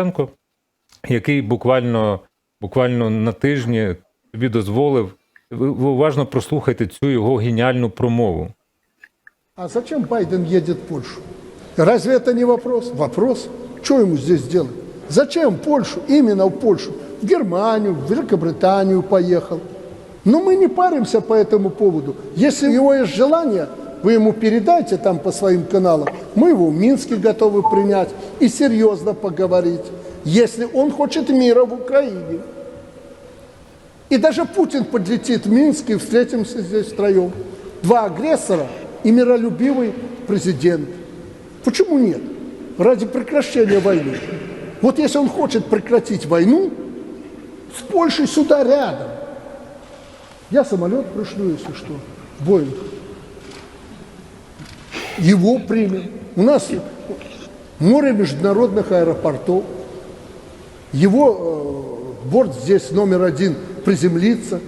Лукашенко, який буквально, буквально на тижні тобі дозволив. Ви, ви уважно прослухайте цю його геніальну промову. А зачем Байден едет в Польшу? Разве это не вопрос? Вопрос. Что ему здесь делать? Зачем Польшу? Именно в Польшу. В Германию, в Великобританию поехал. Но мы не паримся по этому поводу. Если у него есть желание, вы ему передайте там по своим каналам. Мы его в Минске готовы принять и серьезно поговорить, если он хочет мира в Украине. И даже Путин подлетит в Минск и встретимся здесь втроем. Два агрессора и миролюбивый президент. Почему нет? Ради прекращения войны. Вот если он хочет прекратить войну, с Польшей сюда рядом. Я самолет пришлю, если что, Боинг. Его примем. У нас море международных аэропортов. Его э, борт здесь номер один приземлится.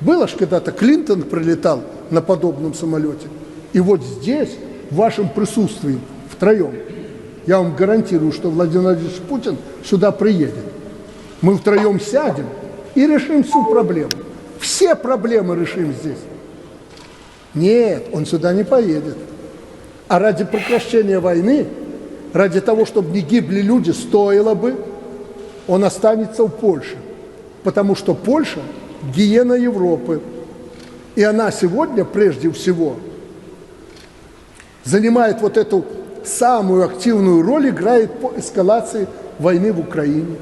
Было ж когда-то Клинтон прилетал на подобном самолете. И вот здесь, в вашем присутствии, втроем, я вам гарантирую, что Владимир Владимирович Путин сюда приедет. Мы втроем сядем и решим всю проблему. Все проблемы решим здесь. Нет, он сюда не поедет. А ради прекращения войны, ради того, чтобы не гибли люди, стоило бы, он останется в Польше. Потому что Польша – гиена Европы. И она сегодня, прежде всего, занимает вот эту самую активную роль, играет по эскалации войны в Украине.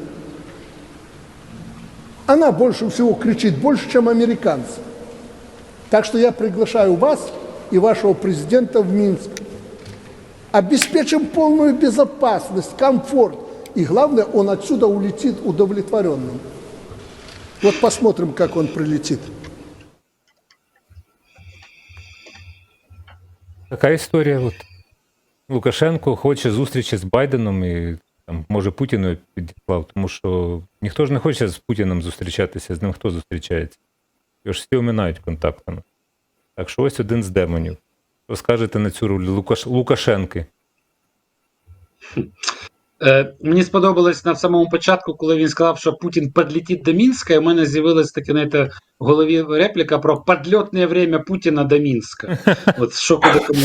Она больше всего кричит, больше, чем американцы. Так что я приглашаю вас и вашего президента в Минск. Обеспечим полную безопасность, комфорт. И главное, он отсюда улетит удовлетворенным. Вот посмотрим, как он прилетит. Така історія. От. Лукашенко хоче зустрічі з Байденом і там, може Путіну підіклав, тому що ніхто ж не хоче з Путіним зустрічатися, з ним хто зустрічається. Його ж всі оминають контактами. Так що ось один з демонів. Що скажете на цю роль Лукаш... Лукашенки? Е, мені сподобалось на самому початку, коли він сказав, що Путін підлетить до Мінська, і в мене з'явилась таке, знаєте, в голові репліка про підльотне время Путіна до Мінська. От що куди кому.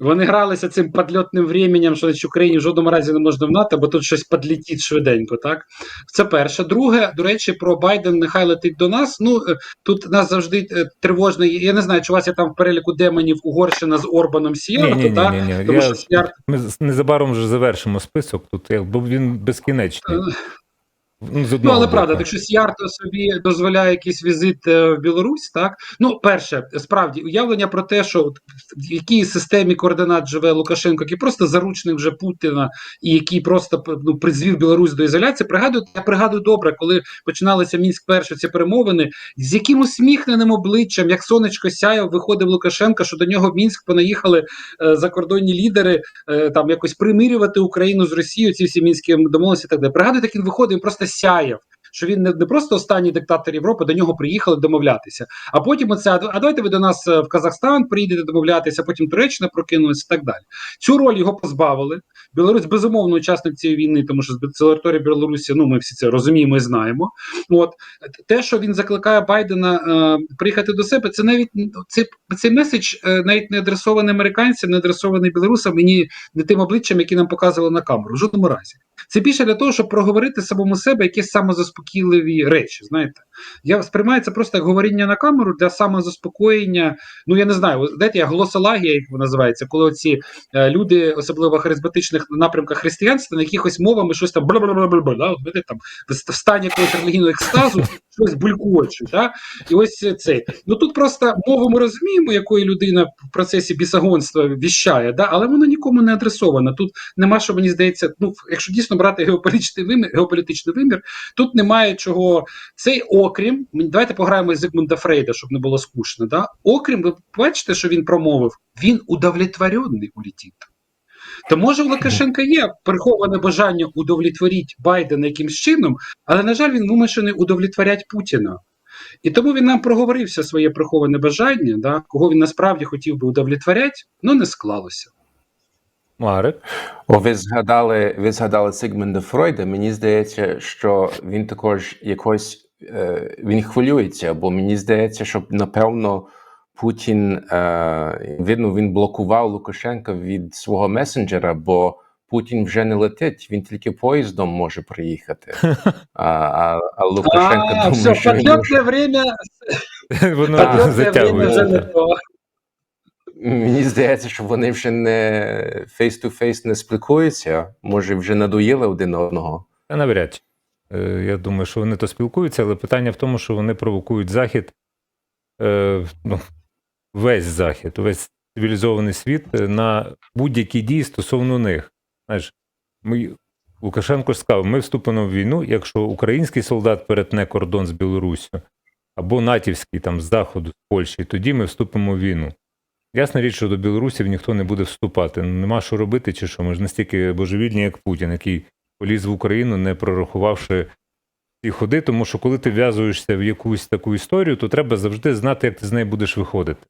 Вони гралися цим підльотним временем, що значить, Україні в жодному разі не можна в НАТО, бо тут щось підлетить швиденько. Так це перше. Друге, до речі, про Байден нехай летить до нас. Ну е, тут нас завжди е, тривожно. Я не знаю, чи у вас є там в переліку демонів Угорщина з Орбаном Сієрто, Ні, ні, ні, так? ні, ні. Тому Я- що Сіярто Ми незабаром вже завершимо список, тут, як- бо він безкінечний. Ну, з Ну, але правда, якщо Сіарто собі дозволяє якийсь візит е, в Білорусь, так ну перше, справді уявлення про те, що в якій системі координат живе Лукашенко, який просто заручник вже Путіна, і який просто ну, призвів Білорусь до ізоляції. Пригадую, я пригадую добре, коли починалися мінськ перші ці перемовини, з яким усміхненим обличчям, як сонечко сяяв, виходив Лукашенко, що до нього в Мінськ понаїхали е, закордонні лідери, е, там якось примирювати Україну з Росією, ці всі мінські домовленості і так далі. Пригадую, як він виходив, він просто сяяв. Що він не, не просто останній диктатор Європи, до нього приїхали домовлятися. А потім оце, а давайте ви до нас е, в Казахстан приїдете домовлятися, потім Туреччина прокинулася і так далі. Цю роль його позбавили. Білорусь безумовно учасник цієї війни, тому що з Білорусі, ну ми всі це розуміємо і знаємо. От те, що він закликає Байдена е, приїхати до себе, це навіть це, цей меседж е, навіть не адресований американцям, не адресований білорусам, і ні не тим обличчям, які нам показували на камеру. В жодному разі. Це більше для того, щоб проговорити самому себе якісь самозаспокійливі речі. Знаєте, я сприймаю це просто як говоріння на камеру для самозаспокоєння. Ну я не знаю, знаєте, як голосологія, як вона називається, коли оці е, люди, особливо в харизматичних напрямках християнства, на якихось мовами щось там бла-бла-бла-бла, да, там в стані якогось релігійного екстазу щось булькочуть. Да? І ось це. Ну тут просто мову ми розуміємо, якої людина в процесі бісагонства віщає, да? але воно нікому не адресовано. Тут нема, що мені здається, ну якщо дійсно брати геополітичний вимір, геополітичний вимір, тут немає чого. Цей окрім, давайте пограємо з Зигмунда Фрейда, щоб не було скучно. Да? Окрім, ви бачите, що він промовив, він удовлетворений улетить. То може у Лукашенка є приховане бажання удовлетворити Байдена якимсь чином, але, на жаль, він вимушений удовлетворяти Путіна. І тому він нам проговорився своє приховане бажання, да, кого він насправді хотів би удовлетворяти, але не склалося. Марик. О, ви згадали, ви згадали Сигмунда Фройда. Мені здається, що він також якось е, він хвилюється, бо мені здається, що напевно Путін е, видно, він блокував Лукашенка від свого месенджера, бо Путін вже не летить, він тільки поїздом може приїхати. А, а, а Лукашенко А, думає, все, що він може... время, Воно затягується. Мені здається, що вони вже не фейс-ту-фейс не спілкуються, може вже надоїли один одного. Та навряд чи. Е, Я думаю, що вони то спілкуються, але питання в тому, що вони провокують Захід, е, ну, весь Захід, весь цивілізований світ е, на будь-які дії стосовно них. Знаєш, ми, Лукашенко сказав, ми вступимо в війну, якщо український солдат перетне кордон з Білоруссю, або натівський там з Заходу, з Польщі, тоді ми вступимо в війну. Ясна річ, що до білорусів ніхто не буде вступати. Нема що робити, чи що. Ми ж настільки божевільні, як Путін, який поліз в Україну, не прорахувавши ці ходи, тому що коли ти вв'язуєшся в якусь таку історію, то треба завжди знати, як ти з неї будеш виходити.